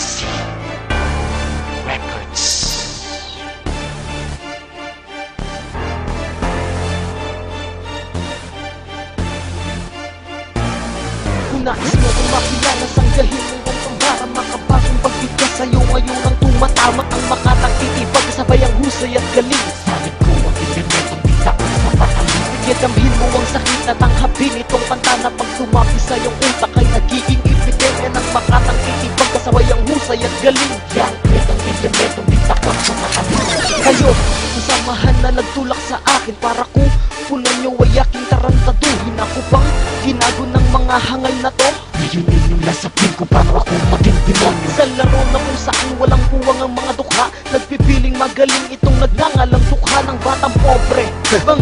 Legacy Records. Kung nais mo kung makilala sang galhin mo ang pambara Makabagong pagbigya sa'yo ngayon ang tumatama Ang makatang titibag kasabay ang husay at galing Sabi ko ang elemento di ka sapat ang limit Yadamhin mo ang sakit at ang hapin itong pantana Pag sumapi sa iyong utak ay nagiging epidemya ng makata Kasabay ang husay at galing. Yan ang elementong bitak patalim Kayo, ang samahan na nagtulak sa akin Para ko punan nyo ay aking tarantaduhin. Ako bang ginago ng mga hangal na to? Ngayon inyong lasapin kung paano ako maging demonyo. Sa laro na kung saan walang puwang ang mga dukha Nagpipiling magaling itong nagngangalang dukha ng batang pobre. Mga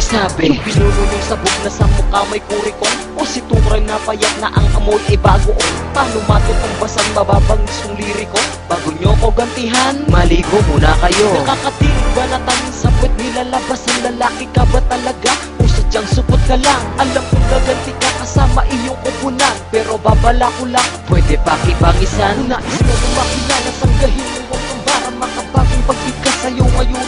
may sabi? Yung sabog na sa mukha may kurikon O si Turay na payat na ang amoy ay bago o Paano matutumbasan mababangis yung liriko? Bago nyo ko gantihan Maligo muna kayo Nakakatilig ba na tanin sa puwet nilalabas ang lalaki ka ba talaga? O sadyang supot ka lang Alam kong gaganti ka kasama iyong kupunan Pero babala ko lang Pwede pakibangisan Kung nais mo kung makilala Sanggahin mo ang pambara Makabagong pagbigkas sa'yo Ngayon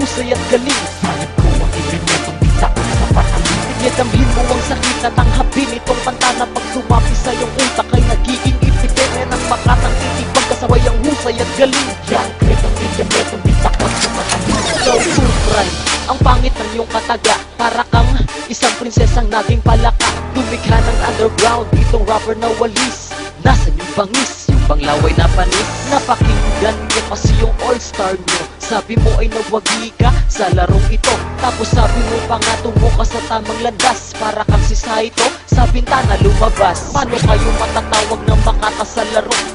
husay at galing. Sabi ko ang elementong bitak sa patalim Inyadamhin mo ang sakit na tanghapin Itong kanta na pag tumapi sa iyong utak Ay nagiging epidemya ng makatang titibag Kasabay ang husay at galing. Yan ulit ang elementong bitak sa patalim So Fulfry, ang pangit ng iyong kataga. Para kang isang prinsesang naging palaka. Lumikha ng underground, itong rapper na walis. Nasaan yung bangis, yung panglaway na panis Napakinggan niyo kasi yung all-star nyo Sabi mo ay nawagi ka sa larong ito. Tapos sabi mo pa nga tungo ka sa tamang landas. Para kang si Saito, sa bintana lumabas. Paano kayo matatawag ng makata sa laro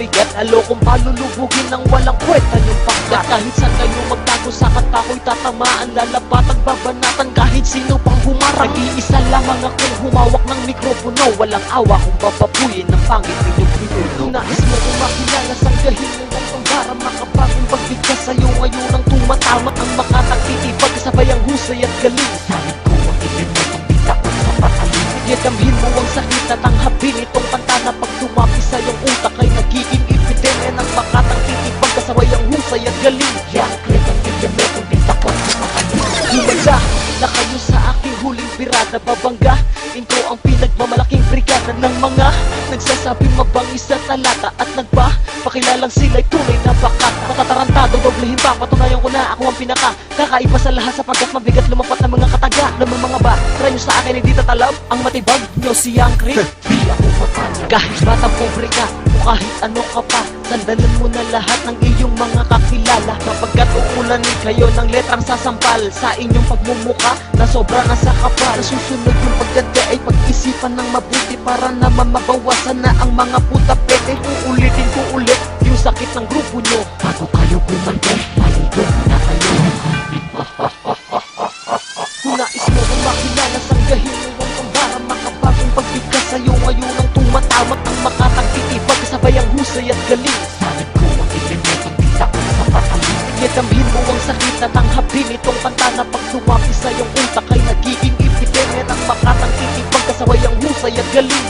kayo walang bigat Alokong palulubugin ng walang kwenta yung pangkat Kahit saan kayo magtago sa kanta ko'y tatamaan Lalapatan, babanatan kahit sino pang humarang Nag-iisa lamang akong humawak ng mikropono. Walang awa kung papapuyin ng pangit ninyong pinuno. Kung nais mo kung makilala, sanggahin mo ang pambara Makabagong pagbigkas sa'yo ngayon ang tumatamak Ang makatang titibag sabay ang husay at galing. Sabi ko ang sa Inyadamhin mo ang sakit na tanghapin Itong kanta na pag tumapi sa iyong galing Yan ulit ang na kayo sa aking huling birada Babangga. Into ang pinagmamalaking brigada ng mga Nagsasabing mabangis sa talata At nagpa Pakilalang sila'y tunay na bakat. Matatarantado, doblehin pa Patunayan ko na ako ang pinaka Kakaiba sa lahat sapagkat mabigat lumapat ng mga kataga Naman mga ba, try nyo sa akin hindi tatalab Ang matibag nyo si Yankri. Di ako papayag kahit batang pobre ka kahit ano ka pa Sandalan mo na lahat ng iyong mga kakilala. Kapagkat uulanin kayo ng letrang sasampal Sa inyong pagmumuka na sobra na sa kapal. Susunod yung pagganda ay pag-isipan ng mabuti Para naman mabawasan na ang mga puta pete Uulitin ko ulit Sabay ang husay at galing Sabi ko ang elementong bitak sa patalim Inyadamhin mo ang sakit na tanghapin Itong kanta na pag tumapi sa iyong utak Ay nagiging epidemya ng makatang titibag Kasabay ang husay at galing